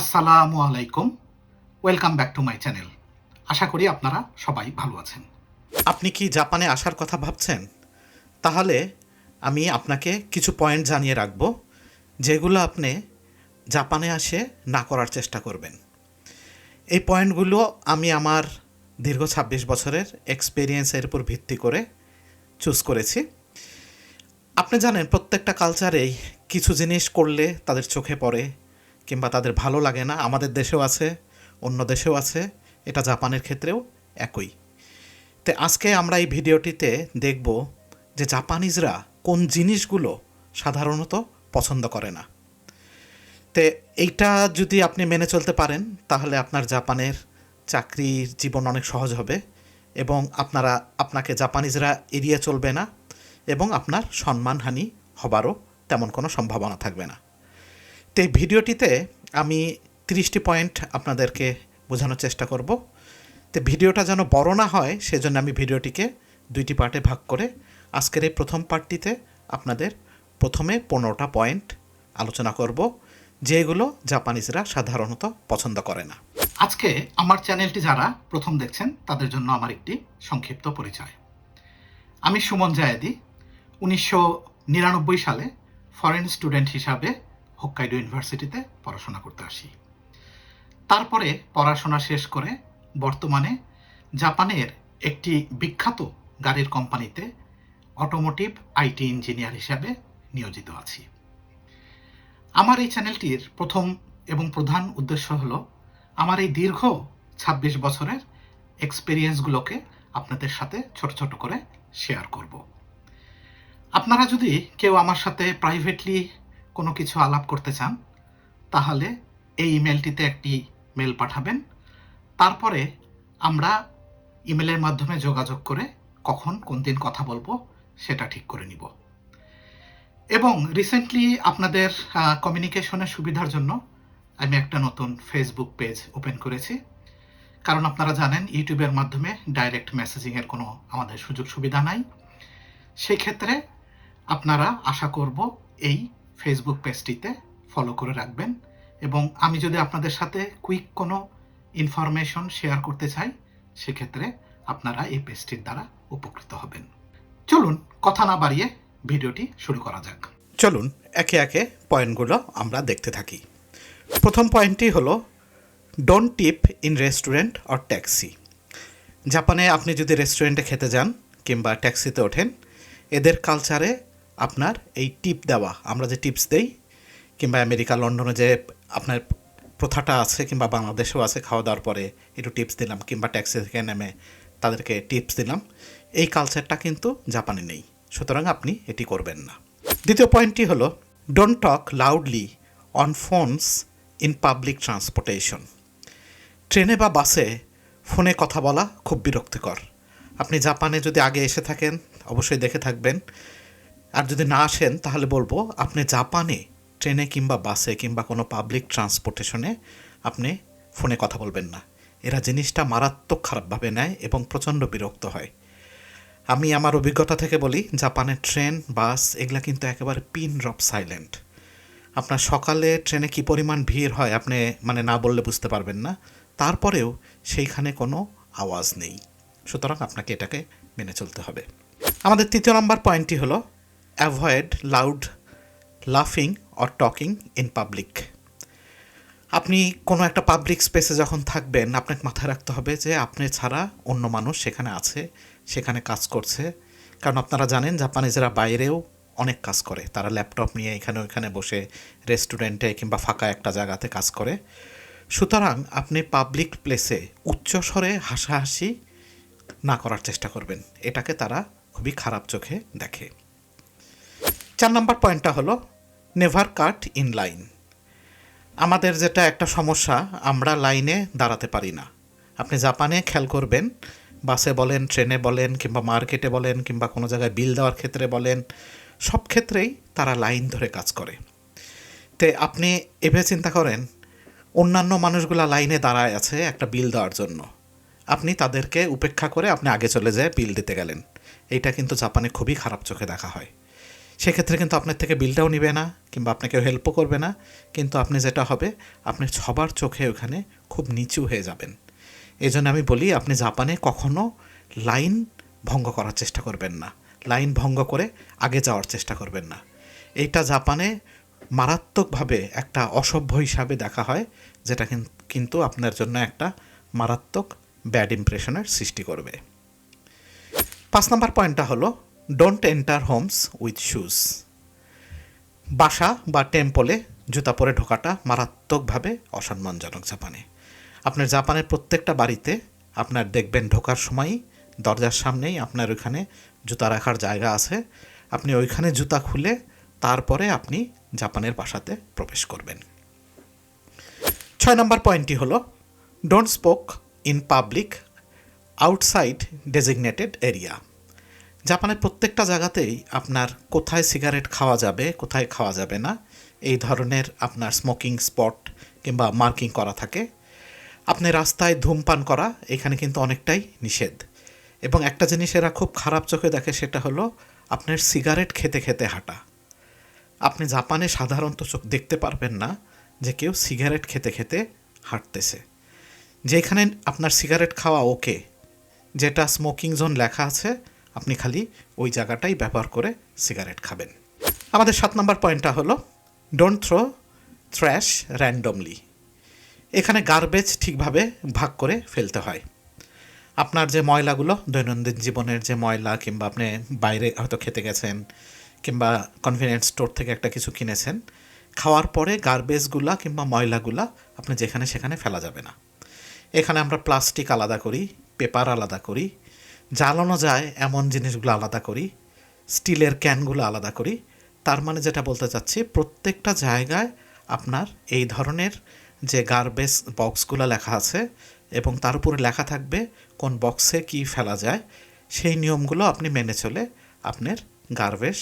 আসসালামু আলাইকুম। Welcome back to my channel আশা করি আপনারা সবাই ভালো আছেন। আপনি কি জাপানে আসার কথা ভাবছেন? তাহলে আমি আপনাকে কিছু পয়েন্ট জানিয়ে রাখব, যেগুলো আপনি জাপানে আসে না করার চেষ্টা করবেন। এই পয়েন্টগুলো আমি আমার দীর্ঘ ছাব্বিশ বছরের এক্সপিরিয়েন্সের উপর ভিত্তি করে চুজ করেছি। আপনি জানেন, প্রত্যেকটা কালচারেই কিছু জিনিস করলে তাদের চোখে পড়ে কিংবা তাদের ভালো লাগে না, আমাদের দেশেও আছে, অন্য দেশেও আছে, এটা জাপানের ক্ষেত্রেও একই। তো আজকে আমরা এই ভিডিওটিতে দেখব যে জাপানিজরা কোন জিনিসগুলো সাধারণত পছন্দ করে না। তে এইটা যদি আপনি মেনে চলতে পারেন, তাহলে আপনার জাপানের চাকরির জীবন অনেক সহজ হবে এবং আপনারা, আপনাকে জাপানিজরা এড়িয়ে চলবে না এবং আপনার সম্মানহানি হবারও তেমন কোনো সম্ভাবনা থাকবে না। তো এই ভিডিওটিতে আমি তিরিশটি পয়েন্ট আপনাদেরকে বোঝানোর চেষ্টা করব। তো ভিডিওটা যেন বড় না হয়, সেজন্য আমি ভিডিওটিকে দুইটি পার্টে ভাগ করে আজকের এই প্রথম পার্টটিতে আপনাদের প্রথমে পনেরোটা পয়েন্ট আলোচনা করব, যেগুলো জাপানিজরা সাধারণত পছন্দ করে না। আজকে আমার চ্যানেলটি যারা প্রথম দেখছেন, তাদের জন্য আমার একটি সংক্ষিপ্ত পরিচয়। আমি সুমন জায়েদি, উনিশশো নিরানব্বই সালে ফরেন স্টুডেন্ট হিসাবে হোক্কাইডো ইউনিভার্সিটিতে পড়াশোনা করতে আসি। তারপরে পড়াশোনা শেষ করে বর্তমানে জাপানের একটি বিখ্যাত গাড়ির কোম্পানিতে অটোমোটিভ আইটি ইঞ্জিনিয়ার হিসাবে নিয়োজিত আছি। আমার এই চ্যানেলটির প্রথম এবং প্রধান উদ্দেশ্য হলো, আমার এই দীর্ঘ ২৬ বছরের এক্সপিরিয়েন্সগুলোকে আপনাদের সাথে ছোট ছোট করে শেয়ার করব। আপনারা যদি কেউ আমার সাথে প্রাইভেটলি কোনো কিছু আলাপ করতে চান, তাহলে এই ইমেলটিতে একটি মেল পাঠাবেন। তারপরে আমরা ইমেলের মাধ্যমে যোগাযোগ করে কখন কোন দিন কথা বলব সেটা ঠিক করে নিব। এবং রিসেন্টলি আপনাদের কমিউনিকেশনের সুবিধার জন্য আমি একটা নতুন ফেসবুক পেজ ওপেন করেছি। কারণ আপনারা জানেন ইউটিউবের মাধ্যমে ডাইরেক্ট মেসেজিংয়ের কোনো আমাদের সুযোগ সুবিধা নাই। সেই ক্ষেত্রে আপনারা আশা করব এই ফেসবুক পেজটিতে ফলো করে রাখবেন এবং আমি যদি আপনাদের সাথে কুইক কোনো ইনফরমেশন শেয়ার করতে চাই, সেক্ষেত্রে আপনারা এই পেজটির দ্বারা উপকৃত হবেন। চলুন, কথা না বাড়িয়ে ভিডিওটি শুরু করা যাক। চলুন, একে একে পয়েন্টগুলো আমরা দেখতে থাকি। প্রথম পয়েন্টটি হলো don't tip in restaurant or taxi জাপানে আপনি যদি রেস্টুরেন্টে খেতে যান কিংবা ট্যাক্সিতে ওঠেন, এদের কালচারে আপনার এই টিপ দেওয়া। আমরা যে টিপস দেই, কিংবা আমেরিকা, লন্ডনে যে আপনার প্রথাটা আছে, কিংবা বাংলাদেশেও আছে খাওয়া দাওয়ার পরে একটু টিপস দিলাম, কিংবা ট্যাক্সি থেকে নেমে তাদেরকে টিপস দিলাম, এই কালচারটা কিন্তু জাপানে নেই। সুতরাং আপনি এটি করবেন না। দ্বিতীয় পয়েন্টটি হলো don't talk loudly on phones in public transportation ট্রেনে বা বাসে ফোনে কথা বলা খুব বিরক্তিকর। আপনি জাপানে যদি আগে এসে থাকেন, অবশ্যই দেখে থাকবেন আর যদি না আসেন, তাহলে বলব আপনি জাপানে ট্রেনে কিংবা বাসে কিংবা কোনো পাবলিক ট্রান্সপোর্টেশনে আপনি ফোনে কথা বলবেন না। এরা জিনিসটা মারাত্মক খারাপভাবে নেয় এবং প্রচণ্ড বিরক্ত হয়। আমি আমার অভিজ্ঞতা থেকে বলি, জাপানের ট্রেন, বাস এগুলা কিন্তু একেবারে পিন ড্রপ সাইলেন্ট। আপনার সকালে ট্রেনে কি পরিমাণ ভিড় হয় আপনি মানে না বললে বুঝতে পারবেন না। তারপরেও সেইখানে কোনো আওয়াজ নেই। সুতরাং আপনাকে এটাকে মেনে চলতে হবে। আমাদের তৃতীয় নম্বর পয়েন্টটি হলো অ্যাভয়েড লাউড লাফিং অর টকিং ইন পাবলিক আপনি কোনো একটা পাবলিক স্পেসে যখন থাকবেন, আপনাকে মাথায় রাখতে হবে যে আপনি ছাড়া অন্য মানুষ সেখানে আছে, সেখানে কাজ করছে। কারণ আপনারা জানেন জাপানিজরা বাইরেও অনেক কাজ করে। তারা ল্যাপটপ নিয়ে এখানে ওইখানে বসে রেস্টুরেন্টে কিংবা ফাঁকা একটা জায়গাতে কাজ করে। সুতরাং আপনি পাবলিক প্লেসে উচ্চস্বরে হাসাহাসি না করার চেষ্টা করবেন। এটাকে তারা খুবই খারাপ চোখে দেখে। চার নম্বর পয়েন্টটা হলো নেভার কাট ইন লাইন আমাদের যেটা একটা সমস্যা, আমরা লাইনে দাঁড়াতে পারি না। আপনি জাপানে খেয়াল করবেন, বাসে বলেন, ট্রেনে বলেন, কিংবা মার্কেটে বলেন, কিংবা কোনো জায়গায় বিল দেওয়ার ক্ষেত্রে বলেন, সব ক্ষেত্রেই তারা লাইন ধরে কাজ করে। তে আপনি এভাবে চিন্তা করেন, অন্যান্য মানুষগুলা লাইনে দাঁড়ায় আছে একটা বিল দেওয়ার জন্য। আপনি তাদেরকে উপেক্ষা করে আপনি আগে চলে যায় বিল দিতে গেলেন। এইটা কিন্তু জাপানে খুবই খারাপ চোখে দেখা হয়। সেক্ষেত্রে কিন্তু আপনার থেকে বিলটাও নিবে না, কিংবা আপনাকে হেল্পও করবে না, কিন্তু আপনি যেটা হবে, আপনি সবার চোখে ওখানে খুব নিচু হয়ে যাবেন। এই জন্য আমি বলি, আপনি জাপানে কখনো লাইন ভঙ্গ করার চেষ্টা করবেন না। লাইন ভঙ্গ করে আগে যাওয়ার চেষ্টা করবেন না। এইটা জাপানে মারাত্মকভাবে একটা অসভ্য হিসাবে দেখা হয়, যেটা কিন- কিন্তু আপনার জন্য একটা মারাত্মক ব্যাড ইমপ্রেশনের সৃষ্টি করবে। পাঁচ নম্বর পয়েন্টটা হলো don't enter homes with shoes বাসা বা টেম্পলে জুতা পরে ঢোকাটা মারাত্মকভাবে অসম্মানজনক জাপানে। আপনার জাপানের প্রত্যেকটা বাড়িতে আপনার দেখবেন ঢোকার সময়ই দরজার সামনেই আপনার ওইখানে জুতা রাখার জায়গা আছে। আপনি ওইখানে জুতা খুলে তারপরে আপনি জাপানের বাসাতে প্রবেশ করবেন। ছয় নম্বর পয়েন্টটি হলো don't smoke in public outside designated area জাপানের প্রত্যেকটা জায়গাতেই আপনার কোথায় সিগারেট খাওয়া যাবে, কোথায় খাওয়া যাবে না, এই ধরনের আপনার স্মোকিং স্পট কিংবা মার্কিং করা থাকে। আপনি রাস্তায় ধূমপান করা, এখানে কিন্তু অনেকটাই নিষেধ। এবং একটা জিনিস এরা খুব খারাপ চোখে দেখে সেটা হলো আপনার সিগারেট খেতে খেতে হাঁটা। আপনি জাপানে সাধারণত চোখ দেখতে পারবেন না যে কেউ সিগারেট খেতে খেতে হাঁটতেছে। যেখানে আপনার সিগারেট খাওয়া ওকে যেটা স্মোকিং জোন লেখা আছে আপনি খালি ওই জায়গাটাই ব্যবহার করে সিগারেট খাবেন। আমাদের সাত নম্বর পয়েন্টটা হলো ডোন্ট থ্রো থ্র্যাশ র্যান্ডমলি এখানে গার্বেজ ঠিকভাবে ভাগ করে ফেলতে হয়। আপনার যে ময়লাগুলো, দৈনন্দিন জীবনের যে ময়লা, কিংবা আপনি বাইরে হয়তো খেতে গেছেন, কিংবা কনভেনিয়েন্স স্টোর থেকে একটা কিছু কিনেছেন, খাওয়ার পরে গার্বেজগুলা কিংবা ময়লাগুলা আপনি যেখানে সেখানে ফেলা যাবে না। এখানে আমরা প্লাস্টিক আলাদা করি পেপার আলাদা করি জ্বালানো যায় এমন জিনিসগুলো আলাদা করি, স্টিলের ক্যানগুলো আলাদা করি। তার মানে যেটা বলতে চাচ্ছি, প্রত্যেকটা জায়গায় আপনার এই ধরনের যে গার্বেজ বক্সগুলো লেখা আছে এবং তার উপরে লেখা থাকবে কোন বক্সে কি ফেলা যায়, সেই নিয়মগুলো আপনি মেনে চলে আপনার গার্বেজ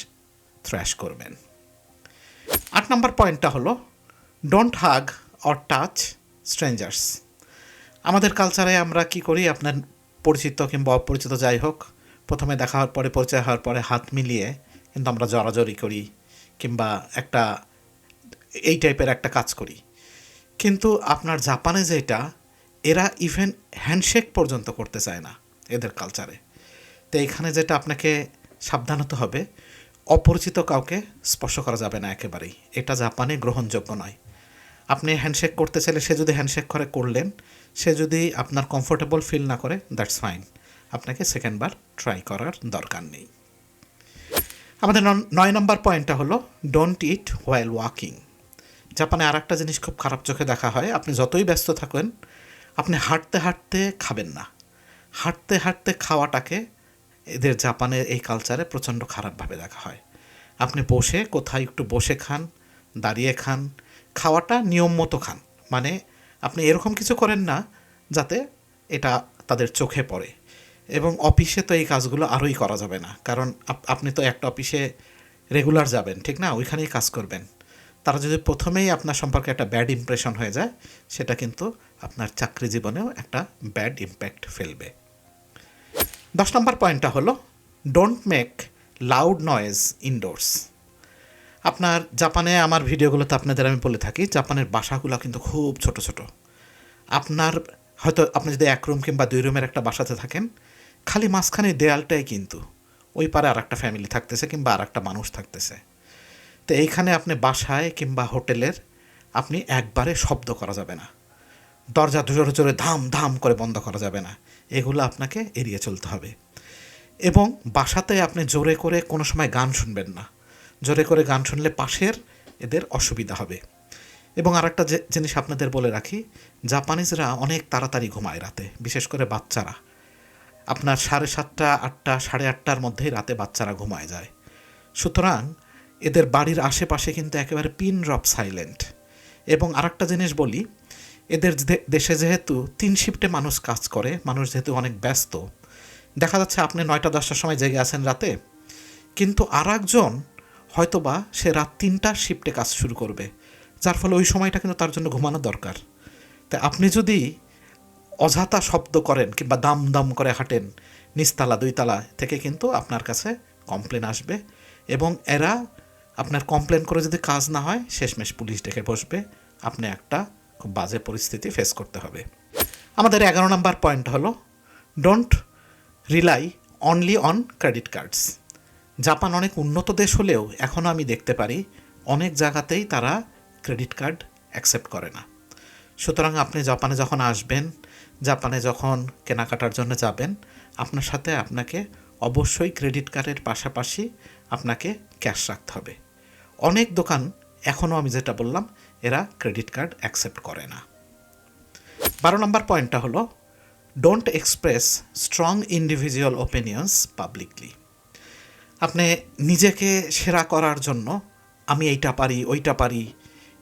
থ্র্যাশ করবেন। আট নম্বর পয়েন্টটা হলো don't hug or touch strangers আমাদের কালচারে আমরা কি করি, আপনার পরিচিত কিংবা অপরিচিত যাই হোক, প্রথমে দেখা হওয়ার পরে, পরিচয় হওয়ার পরে হাত মিলিয়ে কিন্তু আমরা জড়াজড়ি করি কিংবা একটা, এই টাইপের একটা কাজ করি। কিন্তু আপনার জাপানে যেটা, এরা ইভেন হ্যান্ডশেক পর্যন্ত করতে চায় না এদের কালচারে তো এইখানে যেটা আপনাকে সাবধান হতে হবে, অপরিচিত কাউকে স্পর্শ করা যাবে না একেবারেই। এটা জাপানে গ্রহণযোগ্য নয়। আপনি হ্যান্ডশেক করতে চাইলে, সে যদি হ্যান্ডশেক করে, করলেন সে যদি আপনার কমফোর্টেবল ফিল না করে দ্যাটস ফাইন আপনাকে সেকেন্ডবার ট্রাই করার দরকার নেই। আমাদের নয় নম্বর পয়েন্টটা হলো ডোন্ট ইট হোয়াইল ওয়াকিং জাপানে আর একটা জিনিস খুব খারাপ চোখে দেখা হয়, আপনি যতই ব্যস্ত থাকেন, আপনি হাঁটতে হাঁটতে খাবেন না। হাঁটতে হাঁটতে খাওয়াটাকে এদের জাপানের এই কালচারে প্রচণ্ড খারাপভাবে দেখা হয়। আপনি বসে, কোথায় একটু বসে খান, দাঁড়িয়ে খান, খাওয়াটা নিয়ম মতো খান। মানে আপনি এরকম কিছু করেন না যাতে এটা তাদের চোখে পড়ে। এবং অফিসে তো এই কাজগুলো আরোই করা যাবে না। কারণ আপ- আপনি তো একটা অফিসে রেগুলার যাবেন, ঠিক না? ওইখানেই কাজ করবেন। তারা যদি প্রথমেই আপনার সম্পর্কে একটা ব্যাড ইমপ্রেশন হয়ে যায়, সেটা কিন্তু আপনার চাকরি জীবনেও একটা ব্যাড ইম্প্যাক্ট ফেলবে। দশ নম্বর পয়েন্টটা হলো don't make loud noise indoors আপনার জাপানে আমার ভিডিওগুলোতে আপনাদের আমি বলে থাকি, জাপানের বাসাগুলো কিন্তু খুব ছোট ছোট। আপনার হয়তো আপনি যদি এক রুম কিংবা দুই রুমের একটা বাসাতে থাকেন, খালি মাঝখানে দেয়ালটাই কিন্তু। ওই পারে আর একটা ফ্যামিলি থাকতেছে কিংবা আর একটা মানুষ থাকতেছে। তো এইখানে আপনি বাসায় কিংবা হোটেলের আপনি একবারে শব্দ করা যাবে না। দরজা জোরে জোরে ধাম ধাম করে বন্ধ করা যাবে না। এগুলো আপনাকে এড়িয়ে চলতে হবে। এবং বাসাতে আপনি জোরে করে কোনো সময় গান শুনবেন না। জোরে করে গান শুনলে পাশের এদের অসুবিধা হবে। এবং আরেকটা যে জিনিস আপনাদের বলে রাখি, জাপানিজরা অনেক তাড়াতাড়ি ঘুমায় রাতে, বিশেষ করে বাচ্চারা। আপনার সাড়ে সাতটা, আটটা, সাড়ে আটটার মধ্যেই রাতে বাচ্চারা ঘুমায় যায়। সুতরাং এদের বাড়ির আশেপাশে কিন্তু একেবারে পিন ড্রপ সাইলেন্ট। এবং আরেকটা জিনিস বলি, এদের দেশে যেহেতু তিন শিফটে মানুষ কাজ করে, মানুষ যেহেতু অনেক ব্যস্ত, দেখা যাচ্ছে আপনি নয়টা, দশটার সময় জেগে আছেন রাতে, কিন্তু আর একজন হয়তোবা সে রাত তিনটার শিফটে কাজ শুরু করবে, যার ফলে ওই সময়টা কিন্তু তার জন্য ঘুমানো দরকার। তাই আপনি যদি অযথা শব্দ করেন কিংবা দাম দাম করে হাঁটেন, নিচতলা, দুইতলা থেকে কিন্তু আপনার কাছে কমপ্লেন আসবে এবং এরা আপনার কমপ্লেন করে যদি কাজ না হয়, শেষমেশ পুলিশ ডেকে বসবে, আপনি একটা খুব বাজে পরিস্থিতি ফেস করতে হবে। আমাদের এগারো নম্বর পয়েন্ট হলো don't rely only on credit cards Japan অনেক উন্নত দেশ হলেও এখনও আমি দেখতে পারি অনেক জায়গাতেই তারা ক্রেডিট কার্ড অ্যাকসেপ্ট করে না। সুতরাং আপনি জাপানে যখন আসবেন, জাপানে যখন কেনাকাটার জন্য যাবেন, আপনার সাথে আপনাকে অবশ্যই ক্রেডিট কার্ডের পাশাপাশি আপনাকে ক্যাশ রাখতে হবে। অনেক দোকান এখনও আমি যেটা বললাম, এরা ক্রেডিট কার্ড অ্যাকসেপ্ট করে না। বারো নম্বর পয়েন্টটা হলো don't express strong individual opinions publicly আপনি নিজেকে সেরা করার জন্য, আমি এইটা পারি, ওইটা পারি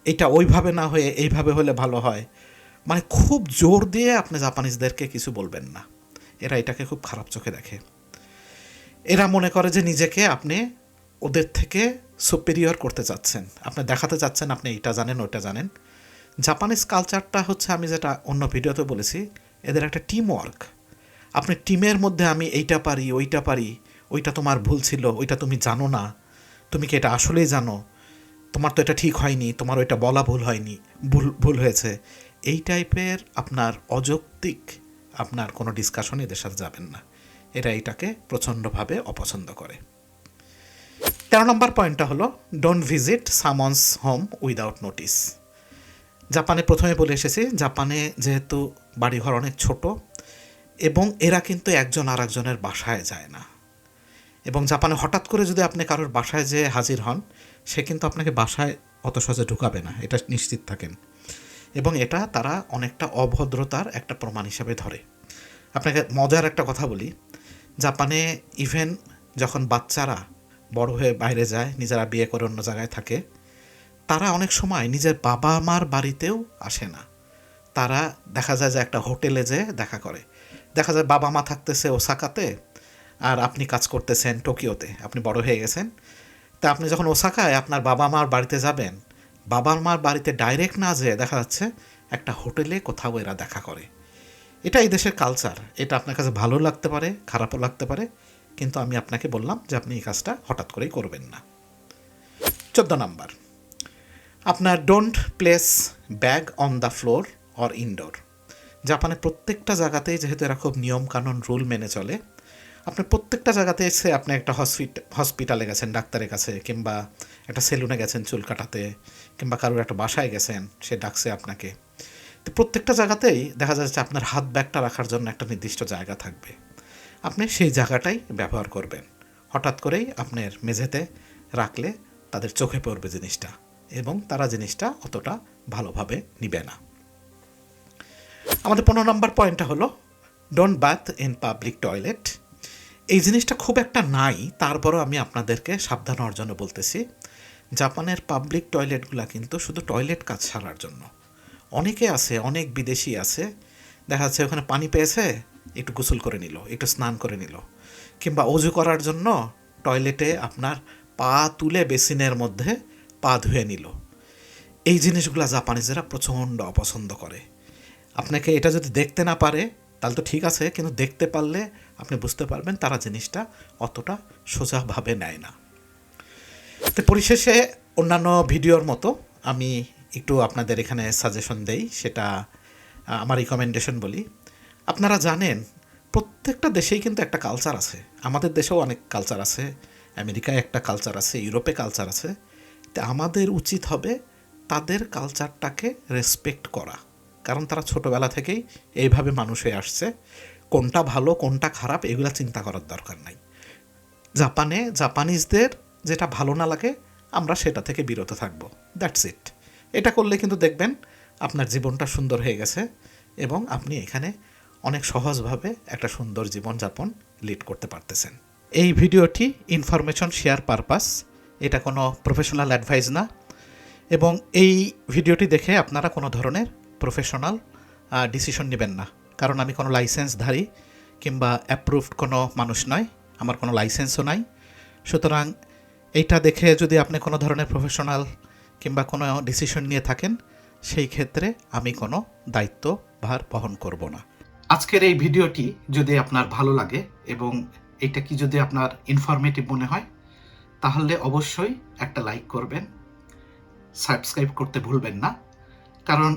এটা ওইভাবে না হয়ে এইভাবে হলে ভালো হয়। মানে খুব জোর দিয়ে আপনি জাপানিজদেরকে কিছু বলবেন না। এরা এটাকে খুব খারাপ চোখে দেখে। এরা মনে করে যে নিজেকে আপনি ওদের থেকে সুপেরিয়র করতে চাচ্ছেন। আপনি দেখাতে চাচ্ছেন, আপনি এটা জানেন ওটা জানেন। জাপানিজ কালচারটা হচ্ছে, আমি যেটা অন্য ভিডিওতে বলেছি, এদের একটা টিম ওয়ার্ক আপনি টিমের মধ্যে, আমি এইটা পারি, ওইটা পারি ওইটা তোমার ভুল ছিল, ওইটা তুমি জানো না। তুমি কি এটা আসলেই জানো? তোমার তো এটা ঠিক হয়নি, তোমার ওইটা বলা ভুল হয়নি, ভুল ভুল হয়েছে। এই টাইপের আপনার অযৌক্তিক আপনার কোনো ডিসকাশন এদের সাথে যাবেন না। এরা এটাকে প্রচণ্ডভাবে অপছন্দ করে। তেরো নম্বর পয়েন্টটা হলো don't visit someone's home without notice জাপানে প্রথমে বলে এসেছি, জাপানে যেহেতু বাড়িঘর অনেক ছোট, এবং এরা কিন্তু একজন আর একজনের বাসায় যায় না। এবং জাপানে হঠাৎ করে যদি আপনি কারোর বাসায় যে হাজির হন, সে কিন্তু আপনাকে বাসায় অত সহজে ঢুকাবে না, এটা নিশ্চিত থাকেন। এবং এটা তারা অনেকটা অভদ্রতার একটা প্রমাণ হিসাবে ধরে। আপনাকে মজার একটা কথা বলি, জাপানে ইভেন যখন বাচ্চারা বড় হয়ে বাইরে যায়, নিজেরা বিয়ে করে অন্য জায়গায় থাকে, তারা অনেক সময় নিজের বাবা মার বাড়িতেও আসে না। তারা দেখা যায় যে একটা হোটেলে যে দেখা করে। দেখা যায় বাবা মা থাকতেছে ওসাকাতে আর আপনি কাজ করতেছেন টোকিওতে, আপনি বড় হয়ে গেছেন। তা আপনি যখন ওসাকায় আপনার বাবা মার বাড়িতে যাবেন, বাবা মার বাড়িতে ডাইরেক্ট না যেয়ে দেখা যাচ্ছে একটা হোটেলে কোথাও এরা দেখা করে। এটা এই দেশের কালচার এটা আপনার কাছে ভালো লাগতে পারে, খারাপও লাগতে পারে, কিন্তু আমি আপনাকে বললাম যে আপনি এই কাজটা হঠাৎ করেই করবেন না। চোদ্দ নাম্বার, আপনার don't place bag on the floor or indoor জাপানে প্রত্যেকটা জায়গাতেই যেহেতু এরা খুব নিয়মকানুন রুল মেনে চলে আপনি প্রত্যেকটা জায়গাতে এসে আপনি একটা হসপিট হসপিটালে গেছেন, ডাক্তারের কাছে, কিংবা একটা সেলুনে গেছেন চুল কাটাতে, কিংবা কারোর একটা বাসায় গেছেন, সে ডাকছে আপনাকে। তো প্রত্যেকটা জায়গাতেই দেখা যাচ্ছে আপনার হাত ব্যাগটা রাখার জন্য একটা নির্দিষ্ট জায়গা থাকবে। আপনি সেই জায়গাটাই ব্যবহার করবেন। হঠাৎ করেই আপনার মেঝেতে রাখলে তাদের চোখে পড়বে জিনিসটা, এবং তারা জিনিসটা অতটা ভালোভাবে নিবে না। আমাদের পনেরো নম্বর পয়েন্টটা হলো don't bath in public toilet এই জিনিসটা খুব একটা নাই, তারপরও আমি আপনাদেরকে সাবধান জন্য বলতেছি। জাপানের পাবলিক টয়লেটগুলো কিন্তু শুধু টয়লেট কাজ সারার জন্য। অনেকে আছে, অনেক বিদেশি আছে, দেখা যাচ্ছে ওখানে পানি পেয়েছে, একটু গোসল করে নিল, একটু স্নান করে নিল। কিংবা অজু করার জন্য টয়লেটে আপনার পা তুলে বেসিনের মধ্যে পা ধুয়ে নিল। এই জিনিসগুলো জাপানিজেরা প্রচণ্ড অপছন্দ করে। আপনাকে এটা যদি দেখতে না পারে তাহলে তো ঠিক আছে, কিন্তু দেখতে পারলে আপনি বুঝতে পারবেন তারা জিনিসটা অতটা সোজাভাবে নেয় না। তো পরিশেষে অন্যান্য ভিডিওর মতো আমি একটু আপনাদের এখানে সাজেশন দেই, সেটা আমার রিকমেন্ডেশন বলি। আপনারা জানেন, প্রত্যেকটা দেশেই কিন্তু একটা কালচার আছে। আমাদের দেশেও অনেক কালচার আছে, আমেরিকায় একটা কালচার আছে, ইউরোপে কালচার আছে। তো আমাদের উচিত হবে তাদের কালচারটাকে রেসপেক্ট করা। কারণ তারা ছোটোবেলা থেকেই এইভাবে মানুষ হয়ে আসছে। কোনটা ভালো, কোনটা খারাপ, এগুলো চিন্তা করার দরকার নাই। জাপানে জাপানিজদের যেটা ভালো না লাগে, আমরা সেটা থেকে বিরত থাকব। দ্যাটস ইট এটা করলে কিন্তু দেখবেন আপনার জীবনটা সুন্দর হয়ে গেছে এবং আপনি এখানে অনেক সহজভাবে একটা সুন্দর জীবনযাপন লিড করতে পারতেছেন। এই ভিডিওটি ইনফরমেশন শেয়ার পারপাস এটা কোনো প্রফেশনাল অ্যাডভাইস না। এবং এই ভিডিওটি দেখে আপনারা কোনো ধরনের প্রফেশনাল ডিসিশন নেবেন না। কারণ আমি কোনো লাইসেন্সধারী কিংবা অ্যাপ্রুভড কোনো মানুষ নয় আমার কোনো লাইসেন্সও নাই। সুতরাং এইটা দেখে যদি আপনি কোনো ধরনের প্রফেশনাল কিংবা কোনো ডিসিশন নিয়ে থাকেন, সেই ক্ষেত্রে আমি কোনো দায়িত্ব ভার বহন করব না। আজকের এই ভিডিওটি যদি আপনার ভালো লাগে এবং এটা কি যদি আপনার ইনফরমেটিভ মনে হয়, তাহলে অবশ্যই একটা লাইক করবেন। সাবস্ক্রাইব করতে ভুলবেন না। কারণ